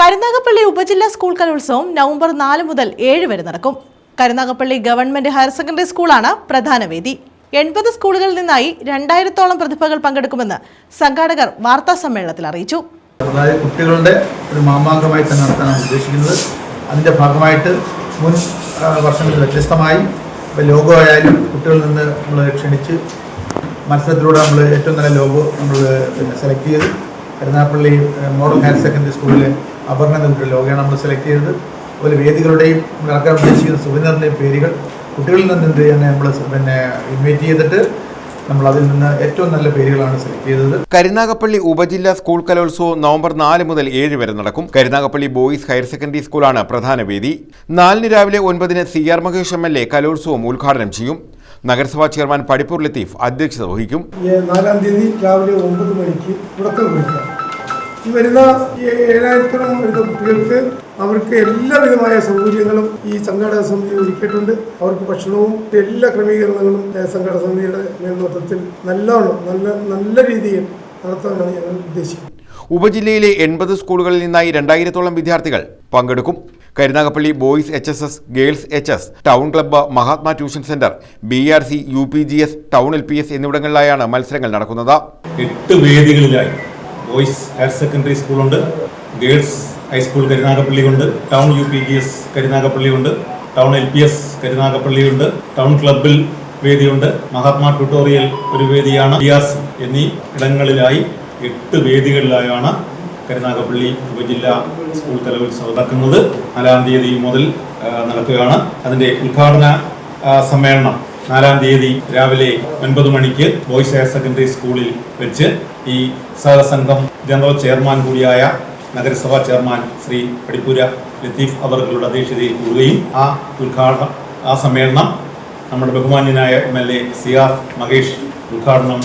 കരുനാഗപ്പള്ളി ഉപജില്ലാ സ്കൂൾ കലോത്സവം നവംബർ നാല് മുതൽ ഏഴ് വരെ നടക്കും. കരുനാഗപ്പള്ളി ഗവൺമെന്റ് ഹയർ സെക്കൻഡറി സ്കൂളാണ് പ്രധാന വേദി. എൺപത് സ്കൂളുകളിൽ നിന്നായി രണ്ടായിരത്തോളം പ്രതിഭകൾ പങ്കെടുക്കുമെന്ന് സംഘാടകർ വാർത്താ സമ്മേളനത്തിൽ അറിയിച്ചു. കുട്ടികളുടെ ഒരു മാമാങ്കമായി തന്നെ നടത്താനാണ് ഉദ്ദേശിക്കുന്നത്. അതിന്റെ ഭാഗമായിട്ട് മുൻ വർഷങ്ങളിൽ വ്യത്യസ്തമായി ഇപ്പോൾ ലോഗോ ആയാലും കുട്ടികളിൽ നിന്ന് നമ്മൾ ക്ഷണിച്ച് മത്സരത്തിലൂടെ നമ്മൾ ഏറ്റവും നല്ല ലോഗോ നമ്മൾ പിന്നെ സെലക്ട് ചെയ്ത് കരുനാഗപ്പള്ളി ആ, മോഡൽ ഹയർ സെക്കൻഡറി സ്കൂളിൽ അപർണ കുട്ടിയുടെ ലോകയാണ് നമ്മൾ സെലക്ട് ചെയ്തത്. അതുപോലെ വേദികളുടെയും ഇറക്കാൻ ഉദ്ദേശിക്കുന്ന സുവിനറിന്റെയും പേരുകൾ കുട്ടികളിൽ നിന്ന് എന്ത് ചെയ്യാൻ നമ്മൾ പിന്നെ ഇൻവൈറ്റ് ചെയ്തിട്ട് നമ്മൾ അതിൽ നിന്ന് ഏറ്റവും നല്ല പേരുകളാണ് സെലക്ട് ചെയ്തത്. കരുനാഗപ്പള്ളി ഉപജില്ലാ സ്കൂൾ കലോത്സവം നവംബർ നാല് മുതൽ ഏഴ് വരെ നടക്കും. കരുനാഗപ്പള്ളി ബോയ്സ് ഹയർ സെക്കൻഡറി സ്കൂളാണ് പ്രധാന വേദി. നാലിന് രാവിലെ ഒൻപതിന് C R Mahesh M L A കലോത്സവം ഉദ്ഘാടനം ചെയ്യും. നഗരസഭാ ചെയർമാൻ പടിപ്പൂർ ലത്തീഫ് അധ്യക്ഷത വഹിക്കും. ഈ നാലാം തീയതി രാവിലെ ഒമ്പത് മണിക്ക് തുടക്കം കുറിക്കാം. ഈ വരുന്ന ഈ ഏഴായിരത്തോളം വരുന്ന കുട്ടികൾക്ക് അവർക്ക് എല്ലാവിധമായ സൗകര്യങ്ങളും ഈ സംഘാടക സമിതി ഒരുക്കിയിട്ടുണ്ട്. അവർക്ക് ഭക്ഷണവും എല്ലാ ക്രമീകരണങ്ങളും സംഘാടക സമിതിയുടെ മേൽനോട്ടത്തിൽ നല്ലോണം നല്ല നല്ല രീതിയിൽ നടത്താനാണ് ഞങ്ങൾ ഉദ്ദേശിക്കുന്നത്. ഉപജില്ലയിലെ എൺപത് സ്കൂളുകളിൽ നിന്നായി രണ്ടായിരത്തോളം വിദ്യാർത്ഥികൾ പങ്കെടുക്കും. Karunagappally boys H S S girls H S town club Mahatma tuition centre B R C U P G S town L P S എന്നിവിടങ്ങളിലായാണ് മത്സരങ്ങൾ നടക്കുന്നത്. എട്ട് വേദികളിലായി ബോയ്സ് ഹയർ സെക്കൻഡറി സ്കൂളുണ്ട്. Girls high school കരുനാഗപ്പള്ളിയുണ്ട്. Town U P G S കരുനാഗപ്പള്ളിയുണ്ട്. Town L P S കരുനാഗപ്പള്ളിയുണ്ട്. Town ക്ലബിൽ വേദിയുണ്ട്. Mahatma tutorial ഒരു വേദിയാണ്. ഡിയാസ് എന്നീ ഇടങ്ങളിലായി എട്ട് വേദികളിലായാണ് കരുനാഗപ്പള്ളി ഉപജില്ല സ്കൂൾ കലോത്സവം നടക്കുന്നത്. നാലാം തീയതി മുതൽ നടക്കുകയാണ്. അതിന്റെ ഉദ്ഘാടന സമ്മേളനം നാലാം തീയതി രാവിലെ ഒൻപത് മണിക്ക് ബോയ്സ് ഹയർ സെക്കൻഡറി സ്കൂളിൽ വെച്ച് ഈ സഹസംഘം ജനറൽ ചെയർമാൻ കൂടിയായ നഗരസഭാ ചെയർമാൻ ശ്രീ പടിപ്പുര ലത്തീഫ് അവർകളുടെ അധ്യക്ഷതയിൽ കൂടുകയും ആ ഉദ്ഘാടനം ആ സമ്മേളനം നമ്മുടെ ബഹുമാന്യനായ M L A C R Mahesh ഉദ്ഘാടനം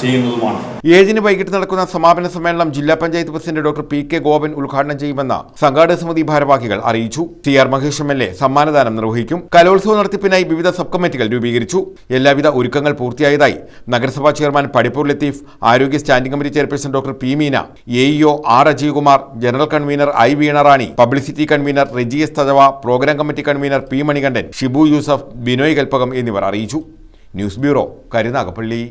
ചെയ്യുന്നതുമാണ്. ഏഴിന് വൈകിട്ട് നടക്കുന്ന സമാപന സമ്മേളനം ജില്ലാ panchayat president doctor P K Gopan ഉദ്ഘാടനം ചെയ്യുമെന്ന സംഘാടക സമിതി ഭാരവാഹികൾ അറിയിച്ചു. T R Mahesh M L A സമ്മാനദാനം നിർവഹിക്കും. കലോത്സവ നടത്തിപ്പിനായി വിവിധ സബ് കമ്മിറ്റികൾ രൂപീകരിച്ചു. എല്ലാവിധ ഒരുക്കങ്ങൾ പൂർത്തിയായതായി നഗരസഭാ ചെയർമാൻ പടിപ്പൂർ ലത്തീഫ് ആരോഗ്യ standing committee chairperson doctor P Meena A E O R Ajaykumar general convener I Veenarani publicity convener Reji S തജവ programme committee convener P Manikandan Shibu Yusuf Binoy Kalpakam എന്നിവർ അറിയിച്ചു. News bureau Karunagappally.